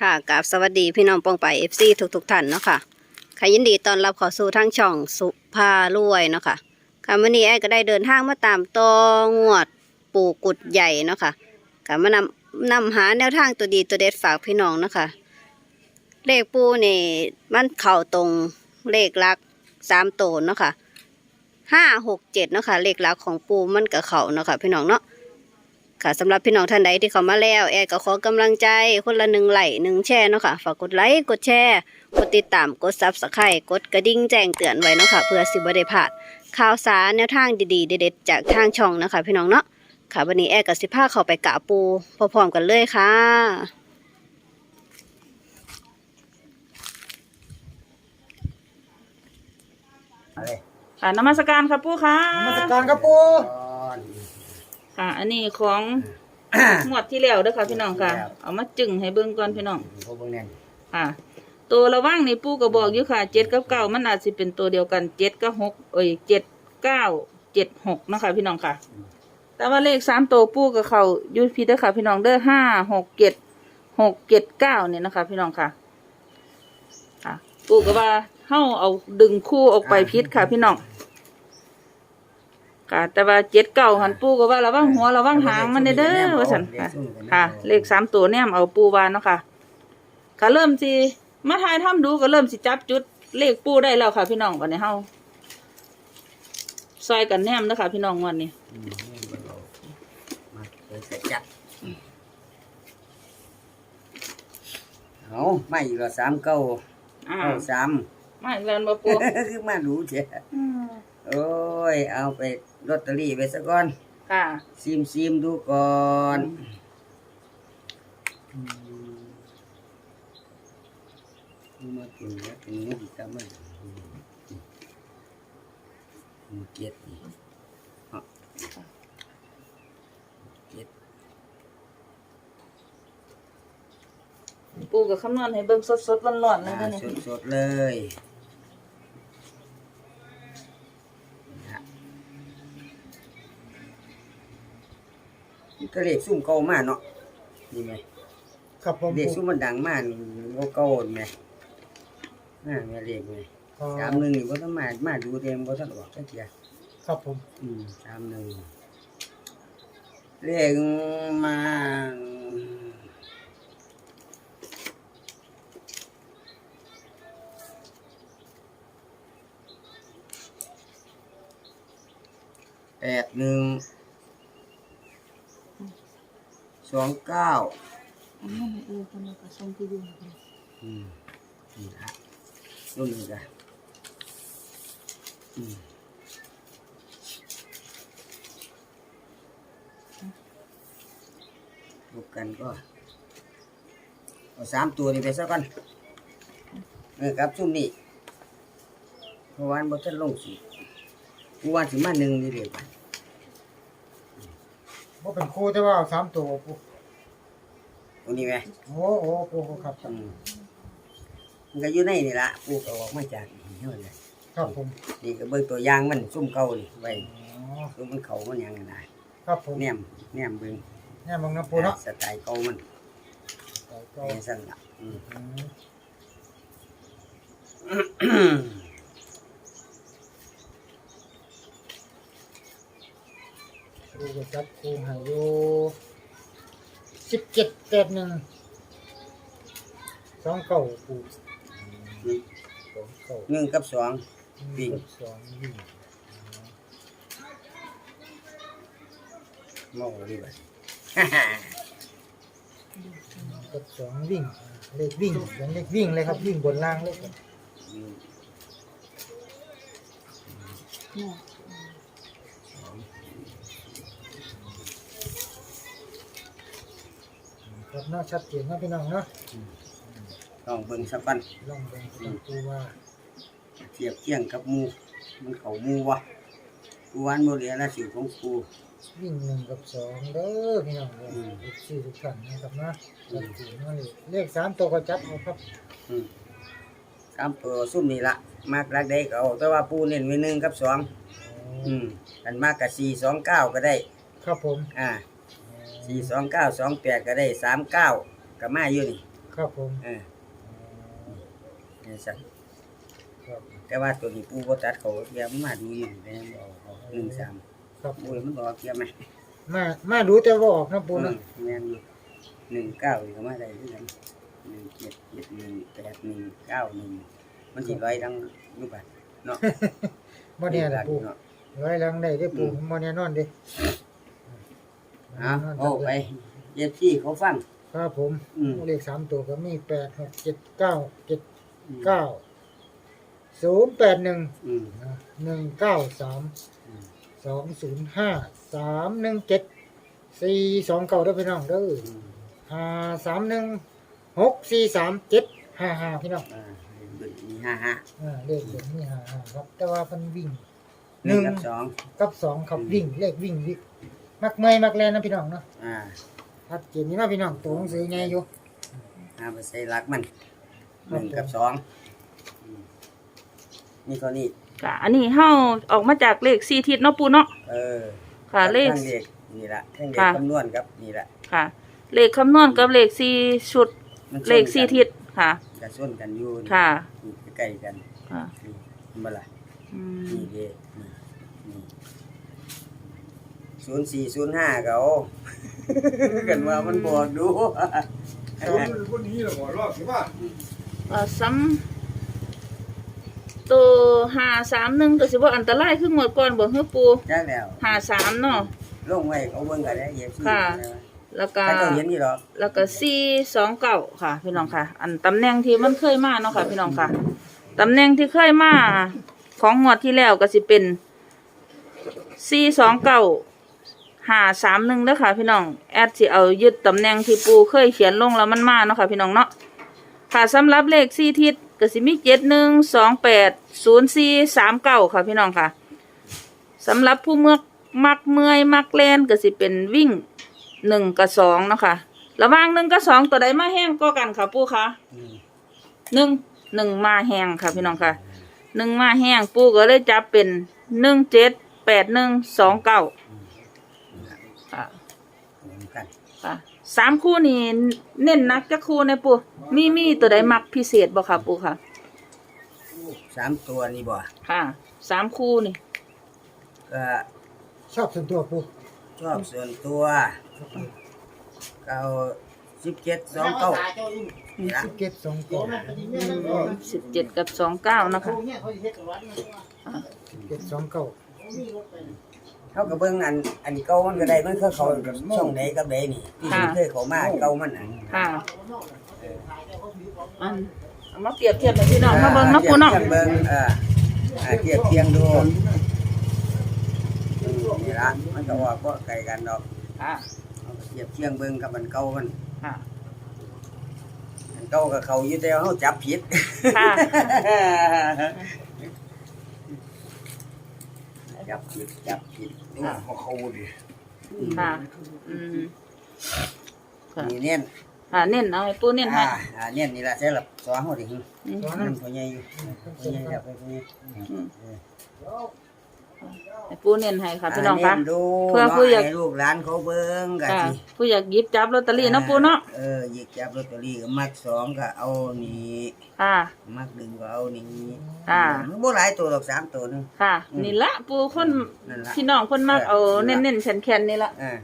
ค่ะกับสวัสดีพี่น้องปองไปเอฟซีทุกๆท่านเนาะค่ะค่ะยินดีตอนรับเข้าสู่ทางช่องสุภารวยเนาะค่ะค่ะวันนี้แอร์ก็ได้เดินทางมาตามตองวดปู่กุดใหญ่เนาะค่ะค่ะมานำนำหาแนวทางตัวดีตัวเด็ดฝากพี่น้องเนาะค่ะเลขปูนี่มันเข่าตรงเลขลักสามโตนเนาะค่ะห้าหกเจ็ดเนาะค่ะเลขลักของปูมันกับเข่าเนาะค่ะพี่น้องเนาะ ค่ะสำหรับพี่น้องท่านใดที่เข้ามาแล้วแอร์ก็ขอกำลังใจคนละหนึ่งไลค์หนึ่งแชร์เนาะค่ะฝากกดไลค์กดแชร์กดติดตามกดซับสไครต์กดกระดิ่งแจ้งเตือนไว้เนาะค่ะเพื่อสิบได้พลาดข่าวสารแนวทางดีๆเด็ดๆจากทางช่องนะคะ พี่น้องเนาะค่ะวันนี้แอร์กับสิพาเข้าไปกะปูพร้อมๆกันเลยค่ะอะไรค่ะนมัสการครับปู่ค่ะนมาสการครับปูก่อน ค่ะ อันนี้ของหมวดที่แล้วเด้อค่ะพี่น้องค่ะครับเอามาจึงให้เบิ่งก่อนพี่น้องพวกเบิ่งแน่นค่ะ ตัวระว่างนี่ปู่ก็บอกอยู่ค่ะเจ็ดกับเก้ามันอาจสิเป็นตัวเดียวกันเจ็ดกับหกเอ้ยเจ็ดเก้าเจ็ดหกเนาะคะพี่น้องค่ะ แต่ว่าเลขสามตัวปู่กับเขาอยุพีเด้อค่ะ พี่น้องเด้อห้าหกเจ็ดหกเจ็ดเก้าเนี่ยนะคะ พี่น้องค่ะค่ะปู่ก็ว่าเฮาเอาดึงคู่ออกไปพิษค่ะ พี่น้อง ค่ะแต่ว่าเจ็ดเก่าหันปูก็ว่าระวังหัวระวังหางมันเด้อเด้อว่าสันค่ะค่ะ เลขสามตัวเนี่ยเอาปูวานเนาะค่ะก็เริ่มสิมาทายทำดูก็เริ่มสิจับจุดเลขปูได้แล้วค่ะ พี่น้องวันนี้เฮาซอยกันแนมนะคะพี่น้องวันนี้อืมนี่เบิ่งเอามาเลยกระจับเอาไม่อีกแล้วสามเก้าอ่าเก้าสามมาอีกแล้วบ่ปูคือมาดูเจ้อืม โอ้ย เอาไปลอตเตอรี่ไปซะก่อนค่ะ ซิมซิมดูก่อนอืมมาถึงแล้วถึงนี่ทำไมอืมเกียรติอะเกียรติปูกับคำนวณให้เบิ่งสดๆร้อนๆเลยอ่าเด้อนี่สดๆเลย ก็เลขซุ่มเก่ามากเนาะนี่ไหมครับผมเลขซุ่มมันดังมากว่เก่าไหมน่าแม่เลขไหมสามหนึ่งนี่ว่ต้องมามาดูเต็มว่ต้องออกสักทียครับผมอืมสามหนึ่งเลขมาแปดหนึ่ง สองเก้าอันนั้นเออคนละก็ส่งที่อยู่อืมนี่ละรุ่นนี้ละอืมลูกกันก็เอาสามตัวนี้ไปซะก่อนเออครับชุ่มนี่เพราะวาอันบ่ทันลงสิกูว่าสิมาหนึ่งนี่เดียวกัน ว่าเป็นครูแต่ว่าเอาสามตัวปูตรงนี้ไหมโอ้โหปูครับอืมมันก็อยู่ในนี่ละปูก็ออกมาจากนี่เท่านั้นแหละครับผมนี่ก็เบิ่งตัวอย่างมันซุ่มเก่านี่ไว้อ๋อซุ่มมันเขามันหยังกันได้ครับผมแนมแนมเบิ่งเนี่ยมองน้ำปูเนาะสไตล์เก่ามันก็เป็นสั่นละอืมครู ก็จับครูให้อยู่สิบเจ็ดแปดหนึ่งสองเก้าปูสองเก้าหนึ่งกับสองหนึ่งกับสอง วิ่งเมาดีบ่กับสองวิ่ง เลขวิ่งเป็นเลขวิ่งเลยครับวิ่งบนล่างเลยครับอืม ครับเนาะชัดเจนเนาะพี่น้องเนาะต้องเบิ่งสักวันลองเบิ่งลองปูว่าเทียบเคียงกับหมูมันเขาหมูวะกูวันบ่เหลือละสิของกูวิ่งหนึ่งกับสองเด้อพี่น้องเด้ออสี่ทุกท่านนะครับนะชัดเจนเนาะนี่เลขสามตัวก็จับเอาครับอืมสามตัวซุ่มนี่ละมากรักได้ก็เอาแต่ว่าปูเน้นไว้หนึ่งกับสองอืมกันมากกับสี่สองเก้าก็ได้ ครับผม อ่า สี่สองเก้าสองแปดก็ได้สามเก้าก็มาอยู่นี่คครับผมเออนี่สั่นครับแต่ว่าตัวนี้ปูบ่ตัดเขาเทียมนมาดูอยู่เป็นหนึ่งสามครับปูมันบอกเทียมไหมมามาดูแต่ว่าออกนะปูนะแม่นอยู่หนึ่งเก้านี่ก็มาได้ด้วยกันหนึ่งเจ็ดเจ็ดหนึ่งแปดหนึ่งเก้าหนึ่งมันสิร้อยทั้งรูปแบบเนาะบ่แน่ละปูเนาะไว้หลังได้เด้อปูบ่แน่นอนเด้ เอาโอ้ไปเย็บที่เขาฟัง ครับผมอืม เลขสามตัวก็มีแปดหกเจ็ดเก้าเจ็ดเก้าศูนย์แปดหนึ่งอืม หนึ่งเก้าสามอืม สองศูนย์ห้าสามหนึ่งเจ็ดสี่สองเก้าเด้อพี่น้องเด้ออืมห้าสามหนึ่งหกสี่สามเจ็ดห้าห้าพี่น้องอ่ามีห้าห้าอ่าเลขเด็กนี่ห้าห้าครับ แต่ว่ามันวิ่งหนึ่งกับสองกับสองครับอืมวิ่งเลขวิ่งวิ่ง มักเมอยมักแลนนะพี่น้องเนาะอ่าชัดเจนนี่เนาะพี่น้องตัวหนังสือไงอยู่ห้าไปใส่รักมันหนึ่งกับสองอืมนี่เท่านี้ค่ะอันนี้เฮาออกมาจากเลข4ทิศเนาะปูเนาะเออค่ะเลข ทั้งเลขนี่ละทั้งเลขค่ะ คำนวณครับนี่ละค่ะ เลขคำนวณกับเลข4ชุด มันเลข4ทิศค่ะกระส่วนกันอยู่ค่ะ นี่ใกล้ๆกันค่ะนี่เห็นบ่ล่ะอืมนี่เด้นี่นี่ ศูนย์สี่ศูนย์ห้าเขากันว่ามันบอกดูวันนี้เราบอกรอบสิว่าเอ่อซ้ำตัว531ก็สิบ่อันตรายคือหมดก่อนบ่ฮือปูจ้าแล้ว53เนาะ ลงไว้เขาเบิ่งกันได้เย็บซี่ค่ะ แล้วก็ถ้าเจ้าเห็นนี่หรอกแล้วก็429ค่ะ พี่น้องค่ะ อันตำแหน่งที่มันเคยมาเนาะค่ะ พี่น้องค่ะตำแหน่งที่เคยมาของงวดที่แล้วก็สิเป็น429 หาสามหนึ่งเด้อค่ะ พี่น้องแอดสิเอายึดตำแหน่งที่ปูเคยเขียนลงแล้วมันมาเนาะค่ะ พี่น้องเนาะค่ะสำหรับเลขสี่ทิศก็สิมีเจ็ดหนึ่งสองแปดศูนย์สี่สามเก้าค่ะพี่น้องค่ะสำหรับผู้เมือกมักเมื่อยมักแลนก็สิเป็นวิ่งหนึ่งกับสองเนาะค่ะระหว่างหนึ่งกับสองตัวใดมาแห้งก็กันค่ะปูค่ะอืมหนึ่งหนึ่งมาแห้งค่ะพี่น้องค่ะหนึ่งมาแห้งปูก็เลยจับเป็นหนึ่งเจ็ดแปดหนึ่งสองเก้าค่ะ เหมือนกัน ค่ะสามคู่นี่เน้นนักจะคู่ในปูมีมีตัวใดมักพิเศษบ่ค่ะปูค่ะ สามตัวนี่บ่ค่ะสามคู่นี่ก็ชอบส่วนตัวปูชอบส่วนตัวเก้าสิบเจ็ดสองเก้านี่ละสิบเจ็ดสองเก้าสิบเจ็ดกับสองเก้านะคะเจ็ดสองเก้า เขาก็เบิ่งอัน อันเก่ามันก็ได้มันคือเขาช่องไหนกับไหนนี่ที่มันเคยเขามาเก่ามันอะค่ะอันเอามาเปรียบเทียบกับพี่น้องมาเบิ่งเนาะปูเนาะเทียบเบิ่งเอออ่าเทียบเทียงดูนี่ละมันก็ว่าก็ไกลกันดอกค่ะเอาไปเทียบเทียงเบิ่งกับมันเก่ามันค่ะอันเก่ากับเขาอยู่แต่ว่าเขาจับผิดค่ะจับผิดจับผิด ค่ะเขาเขาดิค่ะ อืมค่ะนี่เน้นค่ะเน้นเอาให้ปูเน้นให้อ่าอ่าเน้นนี่ละใช่หรอสอนเขาดิอืมมันพ่อใหญ่อยู่พ่อใหญ่แล้วพ่อใหญ่อืม ให้ปูเน้นให้ค่ะพี่น้องค่ะาเดูเพื่อผู้อยากให้ลูกหลานเขาเบิ่งกันค่ะสิผู้อยากหยิบจับลอตเตอรี่เนาะปูเนาะเออหยิบจับลอตเตอรี่ก็มักสองก็เอานี่ค่ะ มักดึงก็เอานี่ค่ะ มันบ่หลายตัวหรอกสามตัวหนึง ค่ะอืมนี่ละปูคนนั่นละพี่น้องคนมากเอเอาอนั่เน้นนล่ะๆแข็งๆนี่ละเออ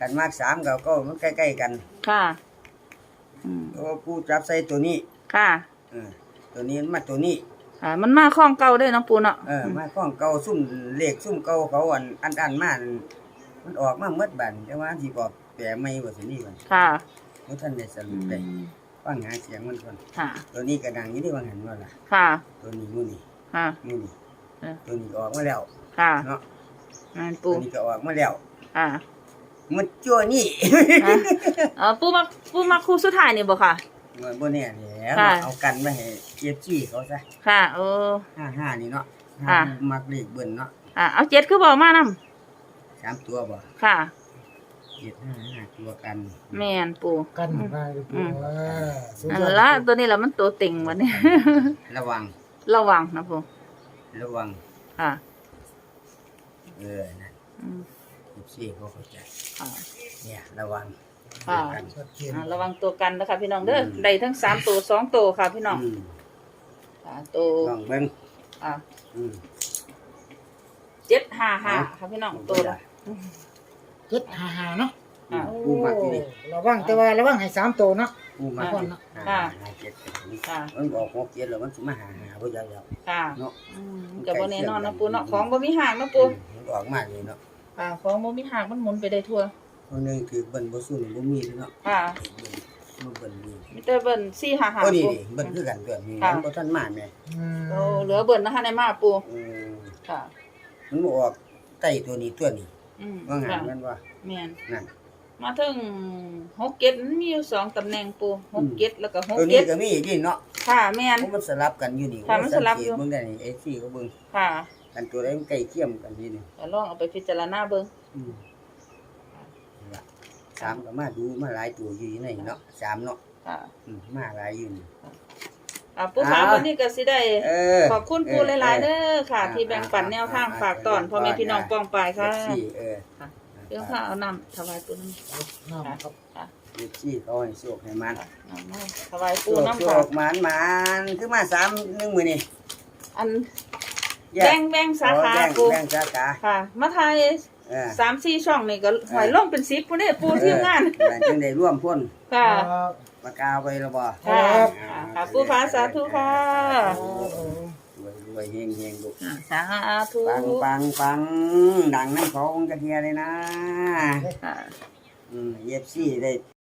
กันมักสามก็ก็มันใกล้ๆกันค่ะอืมโอ้กูจับใส่ตัวนี้ค่ะ เออตัวนี้มันมาตัวนี้ ค่ะมันมาคล้องเก่าได้เนาะปูเนาะเออมาข้องเก่าซุ่มเลขซุ่มเก่าเขาอันอันอันมานั่นมันออกมาเมดบันแต่ว่าสิบอกแปลไม่ว่าสินี่ก่อนค่ะบ่ทันได้สอืรุปได้มฟังหาเสียงมันก่อนค่ะ ตัวนี้ก็ดังอยู่ที่ว่าหันว่าล่ะค่ะ ตัวนี้มูนี่ค่ะมูนี่เออตัวนี้ก็ออกมาแล้วค่ะเนาะนั่นตัปูวนี้ก็ออกมาแล้วค่ะมันจั่วนี่อะเออปูมักปูมักคู่สุดท้ายนี่บ่ค่ะ มันบ่แน่แหล้วค่ะ เอากันมาให้เจ็บจี้เขาซะค่ะเออ55นี่เนาะค่ะ มักเลขเบิ่นเนาะอะเอาเจ็ดคือบอกมานํสามตัวบ่ค่ะ เจ็ดห้าห้าตัวกันแม่นปูกันมาเลยปูอืมอ่าสุดอันยอดละตัวนี้ละมันตัวเต็งวันนี้ ระวังระวังนะปูระวัง ค่ะเออนะอืมสิบสี่เขาเข้าใจ ค่ะ เนี่ยระวัง ค่ะชัดเจน อ่าระวังตัวกันนะคะพี่น้องเด้ออม ได้ทั้งสามตัวสองตัวค่ะพี่น้องอืมอ่าตัวลองเบิ่งอ่าอืมเจ็ดห้าห้าค่ะพี่น้องตัวละ เจ็ดหาหาเนาะอ่ากูมักที่นี่ระวังแต่ว่าระวังให้สามตัวเนาะกูมักค่ะที่นี่ค่ะหาเจ็ดเจ็ดนี่ค่ะมันบอกหกเจ็ดแล้วมันสิมาหาหาบ่จักแล้วค่ะเนาะ อืมกับบ่แน่นอนนะปูเนาะของบ่มีห่างนะปูมันออกมาเลยเนาะค่ะของบ่มีห่างมันหมุนไปได้ทั่ว คนหนึงคือเบิ่นบ่สู้นี่บ่มีเลยเนาะค่ะเบิ่นบ่เบิ่นนี่มีแต่เบิ่นสี่ห้าห้าโอ้นี่ปูดิเบิ่นคือกันตัวนี้ค่ะ มันบ่ทันมาแม่อืมโอ้เหลือเบิ่นนะคะในมาปูอืมค่ะ มันบ่ออกใต้ตัวนี้ตัวนี้อืมว่าไงค่ะมันว่าแม่นนั่น มาถึงหกเก็ดมันมีอยู่สองตำแหน่งปูหกเก็ดแล้วก็หกตัวเก็นี้ดก็มีอีกนี่เนาะค่ะแม่นเพราะมันสลับกันอยู่นี่ค่ะมันสลับอยู่ เบิ่งได้นี่ AC ก็เบิ่งค่ะกันตัวใดมันใกล้เคียมกันนี่นี่ก็ลองเอาไปพิจารณาเบิ่งอืมนี่ล่ะ สามก็มาดูมาหลายตัวอยู่ในเนาะสามเนาะค่ะ อืมมาหลายอยู่นี่อ่าปูขาอ่า วันนี้ก็สิได้ เออ ขอบคุณปูหลายๆเด้อค่ะ ที่แบ่งปันแนวทางฝากตอนพ่อแม่พี่น้องปองปายค่ะสี่เออเรื่องข้าวเอาน้ำถวายปูน้ำน้ำครับค่ะเอฟซีเขาให้โชคให้มันน้ำน้ำถวายโชปูคน้ำโชค่ะคหมานหมานคือมาสามหนึ่งมือนี่อันแยแบ่กงแบ่งสาขาอ๋อแบ่งปูแบ่งสาขาค่ะ มาทาย เออสามสี่ช่องนี่ก็หอยลงเป็นสิบปูเนี่ยปูทีมงาน เออจังได้ร่วมพ้นค่ะครับปากกาไปแล้วบ่ค่ะครับค่ะค่ะปูฟ้าสาธุค่ะรวยรวยเฮงเฮงลูกอ่าสาธุปังปังปังดังน้ำเขาคงกระเทียเลยนะ ค่ะ อืมเอฟซีได้